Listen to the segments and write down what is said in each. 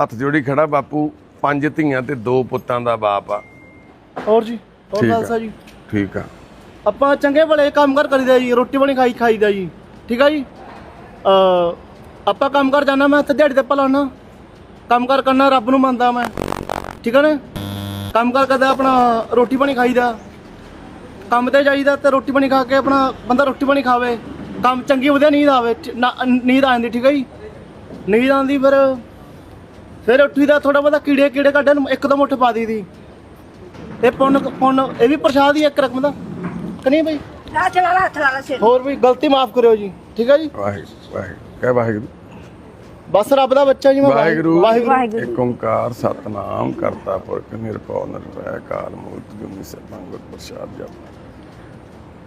ਹੱਥ ਜੋੜੀ ਖੜਾ ਬਾਪੂ ਪੰਜ ਧੀਆਂ ਤੇ ਦੋ ਪੁੱਤਾਂ ਦਾ ਬਾਪ ਆ। ਹੋਰ ਜੀ ਹੋਰ ਠੀਕ ਆ। ਖਾਲਸਾ ਜੀ। ਠੀਕ ਆ। ਆਪਾਂ ਚੰਗੇ ਭਲੇ ਕੰਮ ਕਰ ਕਰੀਦਾ ਜੀ ਰੋਟੀ ਪਾਣੀ ਖਾਈ ਖਾਈਦਾ ਜੀ। ਠੀਕ ਆ ਜੀ? ਅ ਆਪਾਂ ਕੰਮ ਕਰ ਜਾਣਾ ਮੈਂ ਇੱਥੇ ਦਿਹਾੜੀ ਤੇ ਭਲਾਣਾ ਕੰਮ ਕਰ ਕਰਨਾ ਰੱਬ ਨੂੰ ਮੰਨਦਾ ਮੈਂ। ਠੀਕ ਆ ਨਾ? ਕੰਮ ਕਰ ਕਰਦਾ ਆਪਣਾ ਰੋਟੀ ਪਾਣੀ ਖਾਈਦਾ ਕੰਮ ਤੇ ਜਾਈਦਾ ਤੇ ਰੋਟੀ ਪਾਣੀ ਖਾ ਕੇ ਆਪਣਾ ਬੰਦਾ ਰੋਟੀ ਪਾਣੀ ਖਾਵੇ। ਕੰਮ ਚੰਗੀ ਵਧੀਆ ਨੀਂਦ ਆਵੇ ਚ- ਨਾ- ਨੀਂਦ ਆ ਜਾਂਦੀ ਠੀਕ ਆ ਜੀ? ਨੀਂਦ ਆਉਂਦੀ ਫਿਰ ਫਿਰ ਉੱਠੀਦਾ ਥੋੜਾ ਬਹੁਤਾ ਕੀੜੇ ਕੀੜੇ ਕੱਢਣ ਨੂੰ ਇੱਕ ਦੋ ਮੁੱਠ ਪਾ ਦੀ ਇਹ ਪੁੰਨ ਪੁੰਨ ਇਹ ਵੀ ਪ੍ਰਸ਼ਾਦ ਹੀ ਇੱਕ ਰਕਮ ਦਾ? ਕਿ ਨਹੀਂ ਬਈ? ਲਾ ਲਾ ਹੱਥ ਲਾ ਲਾ ਸਿਰ। ਹੋਰ ਵੀ ਗਲਤੀ ਮਾਫ ਕਰਿਓ ਜੀ ਠੀਕ ਹੈ ਜੀ? ਵਾਹਿਗੁਰੂ ਵਾਹਿਗੁਰੂ। ਕਹਿ ਵਾਹਿਗੁਰੂ। ਬਸ ਰੱਬ ਦਾ ਬੱਚਾ ਜੀ ਮੈਂ ਵਾਹਿਗੁਰੂ। ਵਾਹਿਗੁਰੂ। ਇੱਕ ਓੰਕਾਰ ਸਤਨਾਮ ਕਰਤਾ ਪੁਰਖ ਨਿਰਭਉ ਨਿਰਵੈਰ ਕਾਲ ਮੂਰਤ ਸਭੰ ਗੁਰ ਪ੍ਰਸਾਦ ਜਪ।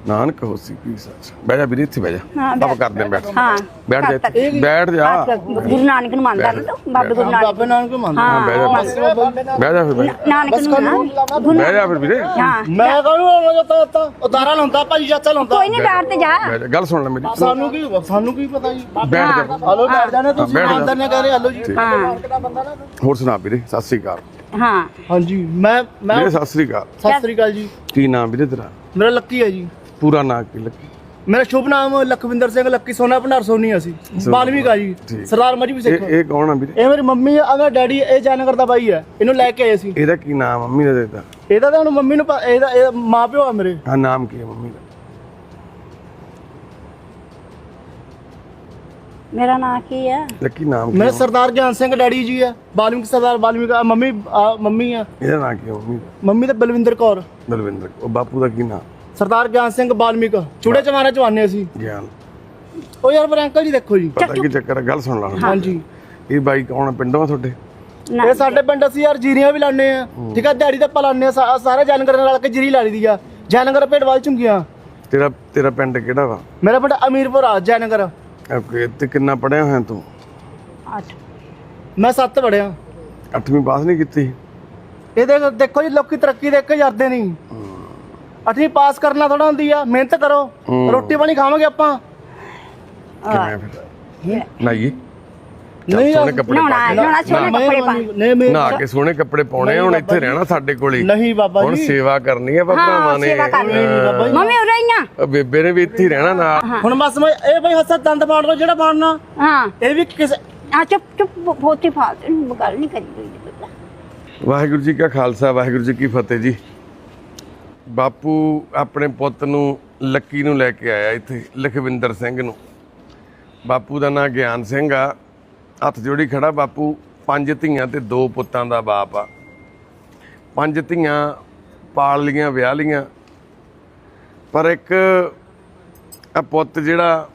ਨਾਨਕ ਹੋਸੀ ਕੀ ਸੱਚ ਬਹਿ ਜਾ ਵੀਰੇ ਇੱਥੇ ਬਹਿ ਜਾ। ਹਾਂ, ਆਪਾਂ ਕਰਦੇ ਬੈਠ। ਹਾਂ। ਬੈਠ ਜਾ। ਬੈਠ ਜਾ। ਗੁਰੂ ਨਾਨਕ ਨੂੰ ਮੰਨਦਾ ਨਾ ਤੂੰ ਬਾਬੇ ਗੁਰੂ ਨਾਨਕ ਬਾਬੇ ਨਾਨਕ ਨੂੰ ਮੰਨਦਾ। ਹਾਂ ਬਹਿ ਜਾ ਬਹਿ ਜਾ ਫਿਰ। ਨਾਨਕ ਨੂੰ ਬਹਿ ਜਾ ਫਿਰ ਵੀਰੇ। ਹਾਂ। ਮੈਂ ਕਹੂੰ ਉਹ ਤਾਂ ਤਾਂ ਉਤਾਰਾ ਲਾਉਂਦਾ ਭਾਜੀ ਚਾਚਾ ਲਾਉਂਦਾ। ਕੋਈ ਨਹੀਂ ਬੈਠ ਤੇ ਜਾ। ਗੱਲ ਸੁਣ ਲੈ ਮੇਰੀ। ਸਾਨੂੰ ਕੀ ਸਾਨੂੰ ਕੀ ਪਤਾ ਜੀ? ਬੈਠ ਜਾ। ਹਲੋ ਬੈਠ ਜਾਣੇ ਤੁਸੀਂ। ਇਮਾਨਦਾਰ ਨੇ ਕਹਿ ਰਹੇ ਹਲੋ ਜੀ। ਹਾਂ। ਹੋਰ ਸੁਣਾ ਵੀਰੇ ਸਤਿ ਸ੍ਰੀ ਅਕਾਲ। ਹਾਂ। ਹਾਂਜੀ ਮੈਂ ਮੈਂ ਸਤਿ ਸ੍ਰੀ ਅਕਾਲ। ਸਤਿ ਸ੍ਰੀ ਅਕਾਲ ਜੀ। ਕੀ ਨਾਮ ਵੀਰੇ ਤੇਰਾ? ਮੇਰਾ ਲੱਕੀ ਹੈ ਜੀ। ਪੂਰਾ ਨਾਂ ਕੀ ਲੱਗੀ? ਮੇਰਾ ਸ਼ੁਭ ਨਾਮ ਲਖਵਿੰਦਰ ਸਿੰਘ ਲੱਕੀ ਸੋਨਾ ਭੰਡਾਰ ਸੋਨੀ ਅਸੀਂ। ਬਾਲਮੀਕ ਆ ਜੀ। ਸਰਦਾਰ ਮਜਬੀ ਸਿੱਖ। ਇਹ ਇਹ ਕੌਣ ਆ ਵੀਰੇ? ਇਹ ਮੇਰੀ ਮੰਮੀ ਆ ਮੇਰਾ ਡੈਡੀ ਇਹ ਜੈਨਗਰ ਦਾ ਬਾਈ ਹੈ ਇਹਨੂੰ ਲੈ ਕੇ ਆਏ ਸੀ ਇਹਦਾ ਕੀ ਨਾਮ ਮੰਮੀ ਦਾ ਦਿੱਤਾ ਇਹਦਾ ਤਾਂ ਹੁਣ ਮੰਮੀ ਨੂੰ ਪ- ਇਹਦਾ ਇਹ ਮਾਂ ਪਿਓ ਆ ਮੇਰੇ। ਹਾਂ ਨਾਮ ਕੀ ਹੈ ਮੰਮੀ ਦਾ? ਮੇਰਾ ਨਾਂ ਕੀ ਹੈ ਲੱਕੀ ਨਾਮ ਕੀ ਮੇਰੇ ਹੈ? ਸਰਦਾਰ ਗਿਆਨ ਸਿੰਘ ਡੈਡੀ ਜੀ ਆ ਬਾਲਮੀਕ ਸਰਦਾਰ ਬਾਲਮੀਕ ਆ, ਮੰਮੀ ਆ, ਮੰਮੀ ਆ। ਇਹਦਾ ਨਾਂ ਕੀ ਹੈ ਮੰਮੀ ਦਾ? ਮੰਮੀ ਤੇ ਬਲਵਿੰਦਰ ਕੌਰ। ਦਲਵਿੰਦਰ ਉਹ ਬਾਪੂ ਦਾ ਕੀ ਨਾਮ? ਸਰਦਾਰ ਗਿਆਨ ਸਿੰਘ ਬਾਲਮੀਕ ਚੂੜੇ ਚਮਾਰੇ ਚਵਾਨੇ ਅਸੀਂ। ਗਿਆਨ। ਉਹ ਯਾਰ ਪਰ ਅੰਕਲ ਜੀ ਦੇਖੋ ਜੀ। ਪਤਾ ਕੀ ਚੱਕਰ ਹੈ ਗੱਲ ਸੁਣ ਲਾ ਹੁਣ। ਹਾਂਜੀ। ਇਹ ਬਾਈ ਕੌਣ ਆ? ਪਿੰਡੋਂ ਆ ਤੁਹਾਡੇ? ਇਹ ਸਾਡੇ ਪਿੰਡ ਅਸੀਂ ਯਾਰ ਜੀਰੀਆਂ ਵੀ ਲਾਉਂਦੇ ਆ। ਠੀਕ ਆ ਦਿਹਾੜੀ ਤੇ ਪਲਾਉਂਦੇ ਆ ਸਾ- ਸਾਰੇ ਜਾਨਗਰਾਂ ਨਾਲ ਕੇ ਜੀਰੀ ਲਾ ਲਈ ਦੀ ਆ। ਜੈਨਗਰ ਪੇਟਵਾਲ ਚੁੰਗੀਆਂ ਤੇਰਾ ਤੇਰਾ ਪਿੰਡ ਕਿਹੜਾ ਵਾ? ਮੇਰਾ ਪਿੰਡ ਅਮੀਰਪੁਰ ਆ ਜੈਨਗਰ ਓਕੇ ਤੇ ਕਿੰਨਾ ਪੜਿਆ ਹੋਇਆ ਤੂੰ? ਅੱਠ। ਮੈਂ ਸੱਤ ਪੜਿਆ 8ਵੀਂ ਪਾਸ ਨਹੀਂ ਕੀਤੀ? ਇਹ ਦੇਖ ਦੇਖੋ ਜੀ ਲੋਕੀ ਤਰੱਕੀ ਦੇਖ ਕੇ ਜਾਂਦੇ ਨਹੀਂ। ਅੱਠਵੀਂ ਪਾਸ ਕਰਨਾ ਥੋੜਾ ਹੁੰਦੀ ਆ ਮਿਹਨਤ ਕਰੋ। ਹੂੰ। ਰੋਟੀ ਪਾਣੀ ਖਾਵਾਂਗੇ ਆਪਾਂ। ਕਿਵੇਂ ਫਿਰ? ਨਹੀਂ ਨਹੀਂ ਸੋਹਣੇ ਕੱਪੜੇ ਨਹਾਉਣਾ ਪਾ ਕੇ। ਨਹਾਉਣਾ ਸੋਹਣੇ ਕੱਪੜੇ ਪਾ ਨਹੀਂ ਨਹਾ ਕੇ ਸੋਹਣੇ ਕੱਪੜੇ ਪਾਉਣੇ ਹੁਣ ਇੱਥੇ ਰਹਿਣਾ ਸਾਡੇ ਕੋਲ ਹੀ। ਨਹੀਂ ਬਾਬਾ ਹੁਣ ਜੀ। ਸੇਵਾ ਕਰਨੀ ਹੈ ਭਰਾਵਾਂ ਹਾਂ ਨੇ। ਸੇਵਾ ਕਰਨੀ ਬਾਬਾ ਜੀ। ਮੰਮੀ ਉਰੇ ਹੀ ਆ। ਬੇਬੇ ਨੇ ਵੀ ਇੱਥੇ ਹੀ ਰਹਿਣਾ ਨਾਲ। ਹੁਣ ਬਸ ਮੈਂ ਇਹ ਬਈ ਹੱਸਾ ਦੰਦ ਪਾੜ ਲਓ ਜਿਹੜਾ ਪਾੜਨਾ ਹਾਂ। ਇਹ ਵੀ ਕਿਸੇ ਆ ਚੁੱਪ ਚੁੱਪ ਬਹੁਤੀ ਫਾਲਤੂ ਨੂੰ ਗੱਲ ਨਹੀਂ ਕਰੀ ਵਾਹਿਗੁਰੂ ਜੀ ਕਾ ਖਾਲਸਾ ਵਾਹਿਗੁਰੂ ਜੀ ਕੀ ਫਤਿਹ ਜੀ। ਬਾਪੂ ਆਪਣੇ ਪੁੱਤ ਨੂੰ, ਲੱਕੀ ਨੂੰ ਲੈ ਕੇ ਆਇਆ ਇੱਥੇ, ਲਖਵਿੰਦਰ ਸਿੰਘ ਨੂੰ। ਬਾਪੂ ਦਾ ਨਾਂ ਗਿਆਨ ਸਿੰਘ ਆ। ਹੱਥ ਜੋੜੀ ਖੜਾ ਬਾਪੂ, ਪੰਜ ਧੀਆਂ ਤੇ ਦੋ ਪੁੱਤਾਂ ਦਾ ਬਾਪ ਆ। ਪੰਜ ਧੀਆਂ ਪਾਲ ਲੀਆਂ, ਵਿਆਹ ਲੀਆਂ। ਪਰ ਇੱਕ ਆ ਪੁੱਤ ਜਿਹੜਾ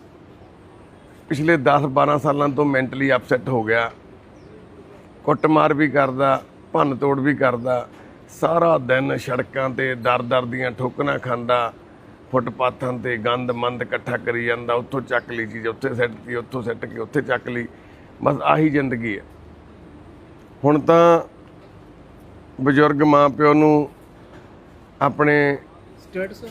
ਪਿਛਲੇ 10 12 ਸਾਲਾਂ ਤੋਂ ਮੈਂਟਲੀ ਅਪਸੈਟ ਹੋ ਗਿਆ। ਕੁੱਟਮਾਰ ਵੀ ਕਰਦਾ, ਭੰਨ ਤੋੜ ਵੀ ਕਰਦਾ। ਸਾਰਾ ਦਿਨ ਸੜਕਾਂ ਤੇ ਦਰ-ਦਰ ਦੀਆਂ ਠੋਕਰਾਂ ਖਾਂਦਾ ਫੁੱਟਪਾਥਾਂ ਤੇ ਗੰਦ ਮੰਦ ਇਕੱਠਾ ਕਰੀ ਜਾਂਦਾ ਉੱਥੋਂ ਚੱਕ ਲਈ ਚੀਜ਼ ਉੱਥੇ ਸੱਟਤੀ ਉੱਥੋਂ ਸੱਟ ਕੇ ਉੱਥੇ ਚੱਕ ਲਈ ਬਸ ਆਹੀ ਜ਼ਿੰਦਗੀ ਹੈ। ਹੁਣ ਤਾਂ ਬਜ਼ੁਰਗ ਮਾਂ ਪਿਓ ਨੂੰ ਆਪਣੇ ਸਟੇਟਸ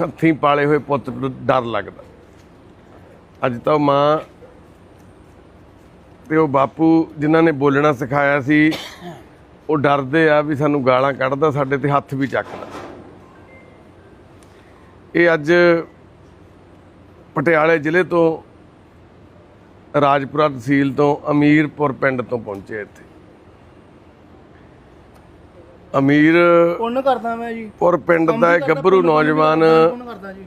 ਹੱਥੀਂ ਪਾਲੇ ਹੋਏ ਪੁੱਤ ਤੋਂ ਡਰ ਲੱਗਦਾ। ਅੱਜ ਤਾਂ ਮਾਂ ਤੇ ਉਹ ਬਾਪੂ ਜਿਨ੍ਹਾਂ ਨੇ ਬੋਲਣਾ ਸਿਖਾਇਆ ਸੀ ਉਹ ਡਰਦੇ ਆ ਵੀ ਸਾਨੂੰ ਗਾਲਾਂ ਕੱਢਦਾ ਸਾਡੇ ਤੇ ਹੱਥ ਵੀ ਚੱਕਦਾ। ਇਹ ਅੱਜ ਪਟਿਆਲੇ ਜ਼ਿਲ੍ਹੇ ਤੋਂ ਰਾਜਪੁਰਾ ਤਹਿਸੀਲ ਤੋਂ ਅਮੀਰਪੁਰ ਪਿੰਡ ਤੋਂ ਪਹੁੰਚੇ ਇੱਥੇ। ਅਮੀਰ ਪੁੰਨ ਕਰਦਾ ਮੈਂ ਜੀ। ਪੁਰ ਪਿੰਡ ਦਾ ਇੱਕ ਗੱਭਰੂ ਨੌਜਵਾਨ ਪੁੰਨ ਕਰਦਾ ਜੀ।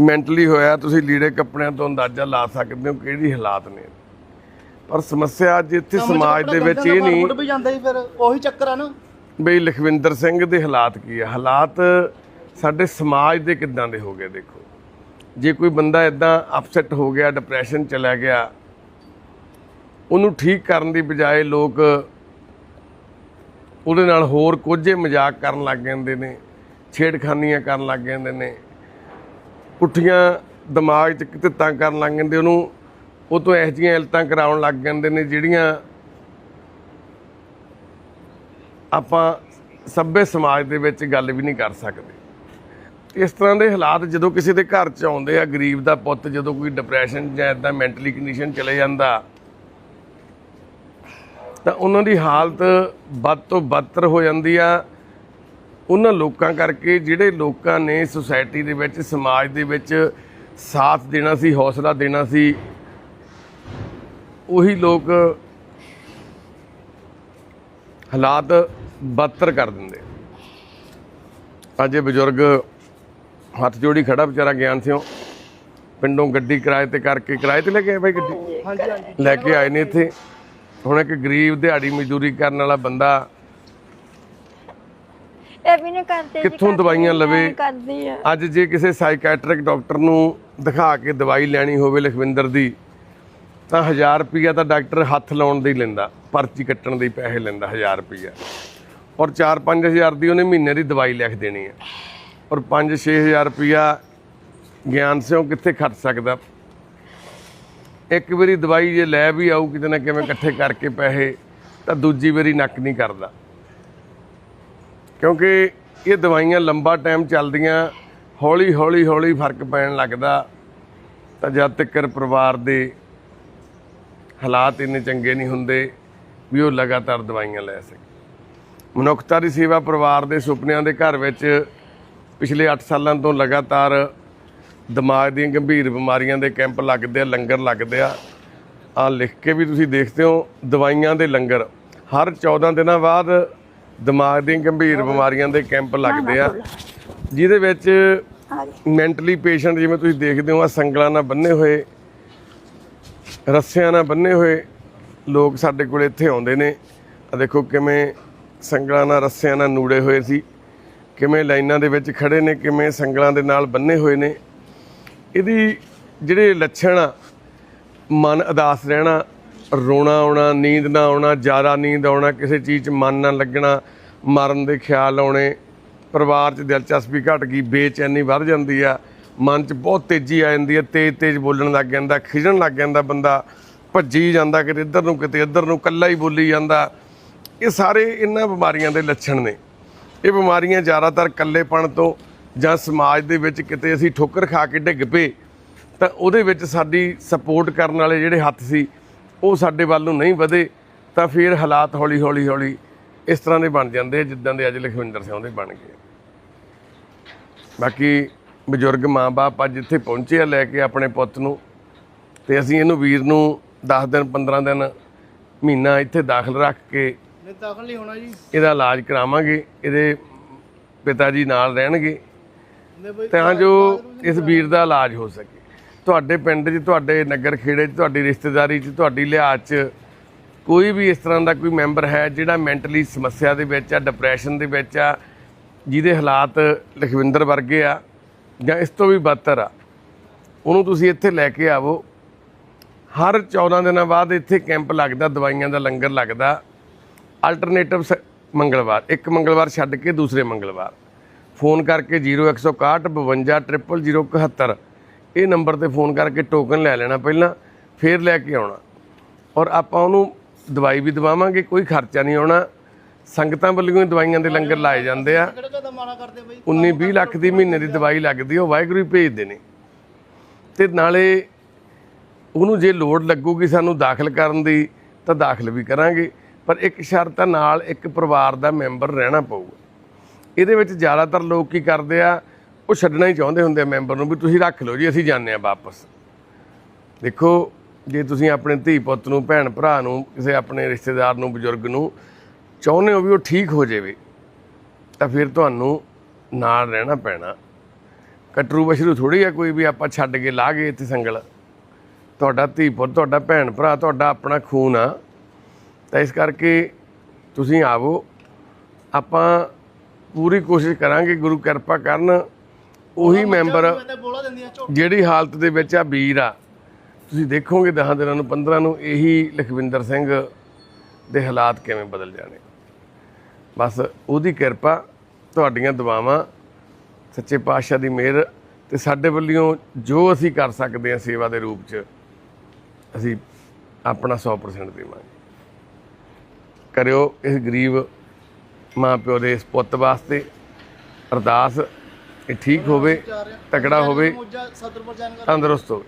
ਮੈਂਟਲੀ ਹੋਇਆ ਤੁਸੀਂ ਲੀੜੇ ਕੱਪੜਿਆਂ ਤੋਂ ਅੰਦਾਜ਼ਾ ਲਾ ਸਕਦੇ ਹੋ ਕਿਹੜੀ ਹਾਲਾਤ ਨੇ। ਪਰ ਸਮੱਸਿਆ ਅੱਜ ਇੱਥੇ ਸਮਾਜ ਦੇ ਵਿੱਚ ਇਹ ਨਹੀਂ। ਫੁੱਟ ਵੀ ਜਾਂਦਾ ਜੀ ਫਿਰ ਉਹੀ ਚੱਕਰ ਆ ਨਾ। ਬਈ ਲਖਵਿੰਦਰ ਸਿੰਘ ਦੇ ਹਾਲਾਤ ਕੀ ਆ? ਹਾਲਾਤ ਸਾਡੇ ਸਮਾਜ ਦੇ ਕਿੱਦਾਂ ਦੇ ਹੋ ਗਏ ਦੇਖੋ। ਜੇ ਕੋਈ ਬੰਦਾ ਇਦਾਂ ਅਪਸੈਟ ਹੋ ਗਿਆ ਡਿਪਰੈਸ਼ਨ ਚਲਾ ਗਿਆ ਉਹਨੂੰ ਠੀਕ ਕਰਨ ਦੀ ਬਜਾਏ ਲੋਕ ਉਹਦੇ ਨਾਲ ਹੋਰ ਕੋਝੇ ਮਜ਼ਾਕ ਕਰਨ ਲੱਗ ਜਾਂਦੇ ਨੇ ਛੇੜਖਾਨੀਆਂ ਕਰਨ ਲੱਗ ਜਾਂਦੇ ਨੇ ਪੁੱਠੀਆਂ ਦਿਮਾਗ 'ਚ ਕਿਤੇ ਤੰਗ ਕਰਨ ਲੱਗ ਜਾਂਦੇ ਉਹਨੂੰ ਉਹ ਤੋਂ ਇਹੋ ਜਿਹੀਆਂ ਇਲਤਾਂ ਕਰਾਉਣ ਲੱਗ ਜਾਂਦੇ ਨੇ ਜਿਹੜੀਆਂ ਆਪਾਂ ਸੱਭੇ ਸਮਾਜ ਦੇ ਵਿੱਚ ਗੱਲ ਵੀ ਨਹੀਂ ਕਰ ਸਕਦੇ। ਇਸ ਤਰ੍ਹਾਂ ਦੇ ਹਾਲਾਤ ਜਦੋਂ ਕਿਸੇ ਦੇ ਘਰ 'ਚ ਆਉਂਦੇ ਆ, ਗਰੀਬ ਦਾ ਪੁੱਤ ਜਦੋਂ ਕੋਈ ਡਿਪਰੈਸ਼ਨ ਜਾਂ ਇਦਾਂ ਮੈਂਟਲੀ ਕੰਡੀਸ਼ਨ ਚਲੇ ਜਾਂਦਾ, ਤਾਂ ਉਹਨਾਂ ਦੀ ਹਾਲਤ ਵੱਧ ਤੋਂ ਬਦਤਰ ਹੋ ਜਾਂਦੀ ਆ। ਉਹਨਾਂ ਲੋਕਾਂ ਕਰਕੇ ਜਿਹੜੇ ਲੋਕਾਂ ਨੇ ਸੁਸਾਇਟੀ ਦੇ ਵਿੱਚ, ਸਮਾਜ ਦੇ ਵਿੱਚ ਸਾਥ ਦੇਣਾ ਸੀ, ਹੌਸਲਾ ਦੇਣਾ ਸੀ ਉਹੀ ਲੋਕ ਹਾਲਾਤ ਬਦਤਰ ਕਰ ਦਿੰਦੇ ਅੱਜ ਇਹ ਬਜ਼ੁਰਗ ਹੱਥ ਜੋੜੀ ਖੜਾ ਵਿਚਾਰਾ ਗਿਆਨ ਸਿਓ ਪਿੰਡੋਂ ਗੱਡੀ ਕਿਰਾਏ ਤੇ ਕਰਕੇ ਕਿਰਾਏ ਤੇ ਲੈ ਕੇ ਆਏ ਗੱਡੀ? ਹਾਂਜੀ ਹਾਂਜੀ। ਲੈ ਕੇ ਆਏ ਨੇ ਇੱਥੇ। ਹੁਣ ਇੱਕ ਗਰੀਬ ਦਿਹਾੜੀ ਮਜ਼ਦੂਰੀ ਕਰਨ ਵਾਲਾ ਬੰਦਾ ਇਹ ਵੀ ਨਹੀਂ ਕਰਦੇ ਜੀ, ਕਿੱਥੋਂ ਦਵਾਈਆਂ ਲਵੇ? ਅੱਜ ਜੇ ਕਿਸੇ ਸਾਈਕੈਟ੍ਰਿਕ ਡਾਕਟਰ ਨੂੰ ਦਿਖਾ ਕੇ ਦਵਾਈ ਲੈਣੀ ਹੋਵੇ ਲਖਵਿੰਦਰ ਦੀ ਤਾਂ 1000 ਰੁਪਿਆ ਤਾਂ ਡਾਕਟਰ ਹੱਥ ਲਾਉਣ ਦੀ ਲੈਂਦਾ, ਪਰਚੀ ਕੱਟਣ ਦੇ ਪੈਸੇ ਲੈਂਦਾ 1000 ਰੁਪਿਆ ਔਰ 4-5000 ਦੀ ਉਹਨੇ ਮਹੀਨੇ ਦੀ ਦਵਾਈ ਲਿਖ ਦੇਣੀ ਹੈ। ਔਰ 5-6000 ਰੁਪਿਆ ਗਿਆਨ ਸਿਓ ਕਿੱਥੇ ਖਰਚ ਸਕਦਾ? ਇੱਕ ਵਾਰੀ ਦਵਾਈ ਜੇ ਲੈ ਵੀ ਆਉ ਕਿਤੇ ਨਾ ਕਿਵੇਂ ਇਕੱਠੇ ਕਰਕੇ ਪੈਸੇ, ਤਾਂ ਦੂਜੀ ਵਾਰੀ ਨੱਕ ਨਹੀਂ ਕਰਦਾ। ਕਿਉਂਕਿ ਇਹ ਦਵਾਈਆਂ ਲੰਬਾ ਟਾਈਮ ਚੱਲਦੀਆਂ ਹੌਲੀ ਹੌਲੀ ਹੌਲੀ ਫ਼ਰਕ ਪੈਣ ਲੱਗਦਾ, ਤਾਂ ਜਦ ਤੱਕ ਪਰਿਵਾਰ ਦੇ ਹਾਲਾਤ ਇੰਨੇ ਚੰਗੇ ਨਹੀਂ ਹੁੰਦੇ ਵੀ ਉਹ ਲਗਾਤਾਰ ਦਵਾਈਆਂ ਲੈ ਸਕੇ। ਮਨੁੱਖਤਾ ਦੀ ਸੇਵਾ ਪਰਿਵਾਰ ਦੇ ਸੁਪਨਿਆਂ ਦੇ ਘਰ ਵਿੱਚ ਪਿਛਲੇ 8 ਸਾਲਾਂ ਤੋਂ ਲਗਾਤਾਰ ਦਿਮਾਗ ਦੀਆਂ ਗੰਭੀਰ ਬਿਮਾਰੀਆਂ ਦੇ ਕੈਂਪ ਲੱਗਦੇ ਆ ਲੰਗਰ ਲੱਗਦੇ ਆ। ਆ ਲਿਖ ਕੇ ਵੀ ਤੁਸੀਂ ਦੇਖਦੇ ਹੋ ਦਵਾਈਆਂ ਦੇ ਲੰਗਰ। ਹਰ 14 ਦਿਨਾਂ ਬਾਅਦ ਦਿਮਾਗ ਦੀਆਂ ਗੰਭੀਰ ਬਿਮਾਰੀਆਂ ਦੇ ਕੈਂਪ ਲੱਗਦੇ ਆ। ਜਿਹਦੇ ਵਿੱਚ। ਮੈਂਟਲੀ ਪੇਸ਼ੈਂਟ ਜਿਵੇਂ ਤੁਸੀਂ ਦੇਖਦੇ ਹੋ ਆ ਸੰਗਲਾਂ ਨਾਲ ਬੰਨੇ ਹੋਏ ਰੱਸਿਆਂ ਨਾਲ ਬੰਨੇ ਹੋਏ ਲੋਕ ਸਾਡੇ ਕੋਲ ਇੱਥੇ ਆਉਂਦੇ ਨੇ। ਆ ਦੇਖੋ ਕਿਵੇਂ ਸੰਗਲਾਂ ਨਾਲ ਰੱਸਿਆਂ ਨਾਲ ਨੂੜੇ ਹੋਏ ਸੀ। ਕਿਵੇਂ ਲਾਈਨਾਂ ਦੇ ਵਿੱਚ ਖੜੇ ਨੇ, ਕਿਵੇਂ ਸੰਗਲਾਂ ਦੇ ਨਾਲ ਬੰਨੇ ਹੋਏ ਨੇ। ਇਹਦੀ ਜਿਹੜੇ ਲੱਛਣ ਆ, ਮਨ ਅਦਾਸ ਰਹਿਣਾ, ਰੋਣਾ ਆਉਣਾ, ਨੀਂਦ ਨਾ ਆਉਣਾ, ਜ਼ਿਆਦਾ ਨੀਂਦ ਆਉਣਾ, ਕਿਸੇ ਚੀਜ਼ 'ਚ ਮਨ ਨਾ ਲੱਗਣਾ, ਮਰਨ ਦੇ ਖਿਆਲ ਆਉਣੇ, ਪਰਿਵਾਰ 'ਚ ਦਿਲਚਸਪੀ ਘਟ ਗਈ, ਬੇਚੈਨੀ ਵੱਧ ਜਾਂਦੀ ਆ। ਮਨ 'ਚ ਬਹੁਤ ਤੇਜ਼ੀ ਆ ਜਾਂਦੀ ਹੈ, ਤੇਜ਼ ਤੇਜ਼ ਬੋਲਣ ਲੱਗ ਜਾਂਦਾ ਖਿਜਣ ਲੱਗ ਜਾਂਦਾ ਬੰਦਾ, ਭੱਜੀ ਜਾਂਦਾ ਕਿਤੇ ਇੱਧਰ ਨੂੰ, ਕਿਤੇ ਇੱਧਰ ਨੂੰ ਕੱਲਾ ਹੀ ਬੋਲੀ ਜਾਂਦਾ। ਇਹ ਸਾਰੇ ਇਹਨਾਂ ਬਿਮਾਰੀਆਂ ਦੇ ਲੱਛਣ ਨੇ। ਇਹ ਬਿਮਾਰੀਆਂ ਜ਼ਿਆਦਾਤਰ ਇਕੱਲੇਪਣ ਤੋਂ ਜਾਂ ਸਮਾਜ ਦੇ ਵਿੱਚ ਕਿਤੇ ਅਸੀਂ ਠੋਕਰ ਖਾ ਕੇ ਡਿੱਗ ਪਏ, ਤਾਂ ਉਹਦੇ ਵਿੱਚ ਸਾਡੀ ਸਪੋਰਟ ਕਰਨ ਵਾਲੇ ਜਿਹੜੇ ਹੱਥ ਸੀ, ਉਹ ਸਾਡੇ ਵੱਲ ਨੂੰ ਨਹੀਂ ਵਧੇ, ਤਾਂ ਫਿਰ ਹਾਲਾਤ ਹੌਲੀ ਹੌਲੀ ਹੌਲੀ ਇਸ ਤਰ੍ਹਾਂ ਦੇ ਬਣ ਜਾਂਦੇ ਆ, ਜਿੱਦਾਂ ਦੇ ਅੱਜ ਲਖਵਿੰਦਰ ਸਿੰਘ ਦੇ ਬਣ ਗਏ ਬਾਕੀ ਬਜ਼ੁਰਗ ਮਾਂ-ਬਾਪ ਅੱਜ ਇੱਥੇ ਪਹੁੰਚੇ ਆ ਲੈ ਕੇ ਆਪਣੇ ਪੁੱਤ ਨੂੰ ਤੇ ਅਸੀਂ ਇਹਨੂੰ ਵੀਰ ਨੂੰ 10 ਦਿਨ 15 ਦਿਨ ਮਹੀਨਾ ਇੱਥੇ ਦਾਖਲ ਰੱਖ ਕੇ ਨਹੀਂ ਦਾਖਲ ਨਹੀਂ ਹੋਣਾ ਜੀ। ਇਹਦਾ ਇਲਾਜ ਕਰਾਵਾਂਗੇ ਇਹਦੇ ਪਿਤਾ ਜੀ ਨਾਲ ਰਹਿਣਗੇ। ਤਾਂ ਜੋ ਇਸ ਵੀਰ ਦਾ ਇਲਾਜ ਹੋ ਸਕੇ। ਤੁਹਾਡੇ ਪਿੰਡ 'ਚ ਤੁਹਾਡੇ ਨਗਰ ਖੇੜੇ 'ਚ ਤੁਹਾਡੀ ਰਿਸ਼ਤੇਦਾਰੀ 'ਚ ਤੁਹਾਡੀ ਲਿਹਾਜ਼ 'ਚ ਕੋਈ ਵੀ ਇਸ ਤਰ੍ਹਾਂ ਦਾ ਕੋਈ ਮੈਂਬਰ ਹੈ ਜਿਹੜਾ ਮੈਂਟਲੀ ਸਮੱਸਿਆ ਦੇ ਵਿੱਚ ਆ ਡਿਪਰੈਸ਼ਨ ਦੇ ਵਿੱਚ ਆ ਜਿਹਦੇ ਹਾਲਾਤ ਲਖਵਿੰਦਰ ਵਰਗੇ ਆ ਜਾਂ ਇਸ ਤੋਂ ਵੀ ਬਦਤਰ ਆ, ਉਹਨੂੰ ਤੁਸੀਂ ਇੱਥੇ ਲੈ ਕੇ ਆਵੋ। ਹਰ 14 ਦਿਨਾਂ ਬਾਅਦ ਇੱਥੇ ਕੈਂਪ ਲੱਗਦਾ, ਦਵਾਈਆਂ ਦਾ ਲੰਗਰ ਲੱਗਦਾ। ਅਲਟਰਨੇਟਿਵ ਮੰਗਲਵਾਰ, ਇੱਕ ਮੰਗਲਵਾਰ ਛੱਡ ਕੇ ਦੂਸਰੇ ਮੰਗਲਵਾਰ। ਫੋਨ ਕਰਕੇ 0161 52 0071 ਇਹ ਨੰਬਰ ਤੇ ਫੋਨ ਕਰਕੇ ਟੋਕਨ ਲੈ ਲੈਣਾ ਪਹਿਲਾਂ, ਫੇਰ ਲੈ ਕੇ ਆਉਣਾ। ਔਰ ਆਪਾਂ ਉਹਨੂੰ ਦਵਾਈ ਵੀ ਦਵਾਵਾਂਗੇ, ਕੋਈ ਖਰਚਾ ਨਹੀਂ ਆਉਣਾ। ਸੰਗਤਾਂ ਵੱਲੋਂ ਹੀ ਦਵਾਈਆਂ ਦੇ ਲੰਗਰ ਲਾਏ ਜਾਂਦੇ ਆ। ਮਾਰਾ ਕਰਦੇ ਬਈ? 19 20 ਲੱਖ ਦੀ ਮਹੀਨੇ ਦੀ ਦਵਾਈ ਲੱਗਦੀ ਉਹ ਵਾਹਿਗੁਰੂ ਹੀ ਭੇਜਦੇ ਨੇ। ਤੇ ਨਾਲੇ ਉਹਨੂੰ ਜੇ ਲੋੜ ਲੱਗੂਗੀ ਸਾਨੂੰ ਦਾਖਲ ਕਰਨ ਦੀ ਤਾਂ ਦਾਖਲ ਵੀ ਕਰਾਂਗੇ। ਪਰ ਇੱਕ ਸ਼ਰਤ ਨਾਲ ਇੱਕ ਪਰਿਵਾਰ ਦਾ ਮੈਂਬਰ ਰਹਿਣਾ ਪਊਗਾ। ਇਹਦੇ ਵਿੱਚ ਜ਼ਿਆਦਾਤਰ ਲੋਕ ਕੀ ਕਰਦੇ ਆ ਉਹ ਛੱਡਣਾ ਹੀ ਚਾਹੁੰਦੇ ਹੁੰਦੇ ਆ ਮੈਂਬਰ ਨੂੰ ਵੀ ਤੁਸੀਂ ਰੱਖ ਲਓ ਜੀ ਅਸੀਂ ਜਾਂਦੇ ਆ ਵਾਪਸ। ਦੇਖੋ ਜੇ ਤੁਸੀਂ ਆਪਣੇ ਧੀ ਪੁੱਤ ਨੂੰ ਭੈਣ ਭਰਾ ਨੂੰ ਕਿਸੇ ਆਪਣੇ ਰਿਸ਼ਤੇਦਾਰ ਨੂੰ ਬਜ਼ੁਰਗ ਨੂੰ ਚਾਹੁੰਦੇ ਹੋ ਵੀ ਉਹ ਠੀਕ ਹੋ ਜਾਵੇ ਤਾਂ ਫਿਰ ਤੁਹਾਨੂੰ ਨਾਲ ਰਹਿਣਾ ਪੈਣਾ। ਕਟਰੂ ਬਸ਼ਰੂ ਥੋੜੀ ਆ ਕੋਈ ਵੀ ਆਪਾਂ ਛੱਡ ਕੇ ਲਾ ਗਏ ਇੱਥੇ ਸੰਗਲ। ਤੁਹਾਡਾ ਧੀ ਪੁੱਤ ਤੁਹਾਡਾ ਭੈਣ ਭਰਾ ਤੁਹਾਡਾ ਆਪਣਾ ਖੂਨ ਆ। ਤਾਂ ਇਸ ਕਰਕੇ ਤੁਸੀਂ ਆਵੋ। ਆਪਾਂ ਪੂਰੀ ਕੋਸ਼ਿਸ਼ ਕਰਾਂਗੇ ਗੁਰੂ ਕਿਰਪਾ ਕਰਨ। ਉਹੀ ਮੈਂਬਰ ਜਿਹੜੀ ਹਾਲਤ ਦੇ ਵਿੱਚ ਆ ਵੀਰ ਆ। ਤੁਸੀਂ ਦੇਖੋਗੇ 10 ਦਿਨਾਂ ਨੂੰ 15 ਨੂੰ ਇਹੀ ਲਖਵਿੰਦਰ ਸਿੰਘ ਦੇ ਹਾਲਾਤ ਕਿਵੇਂ ਬਦਲ ਜਾਣੇ। ਬਸ ਉਹਦੀ ਕਿਰਪਾ ਤੁਹਾਡੀਆਂ ਦੁਆਵਾਂ ਸੱਚੇ ਪਾਤਸ਼ਾਹ ਦੀ ਮਿਹਰ ਤੇ ਸਾਡੇ ਵੱਲੋਂ ਜੋ ਅਸੀਂ ਕਰ ਸਕਦੇ ਹਾਂ ਸੇਵਾ ਦੇ ਰੂਪ 'ਚ ਅਸੀਂ ਆਪਣਾ 100% ਦੇਵਾਂਗੇ। ਕਰਿਓ ਇਸ ਗਰੀਬ ਮਾਂ ਪਿਓ ਦੇ ਇਸ ਪੁੱਤ ਵਾਸਤੇ ਅਰਦਾਸ ਇਹ ਠੀਕ ਹੋਵੇ ਤਕੜਾ ਹੋਵੇ ਮੋਜਾ 70% ਕਰ। ਤੰਦਰੁਸਤ ਹੋਵੇ।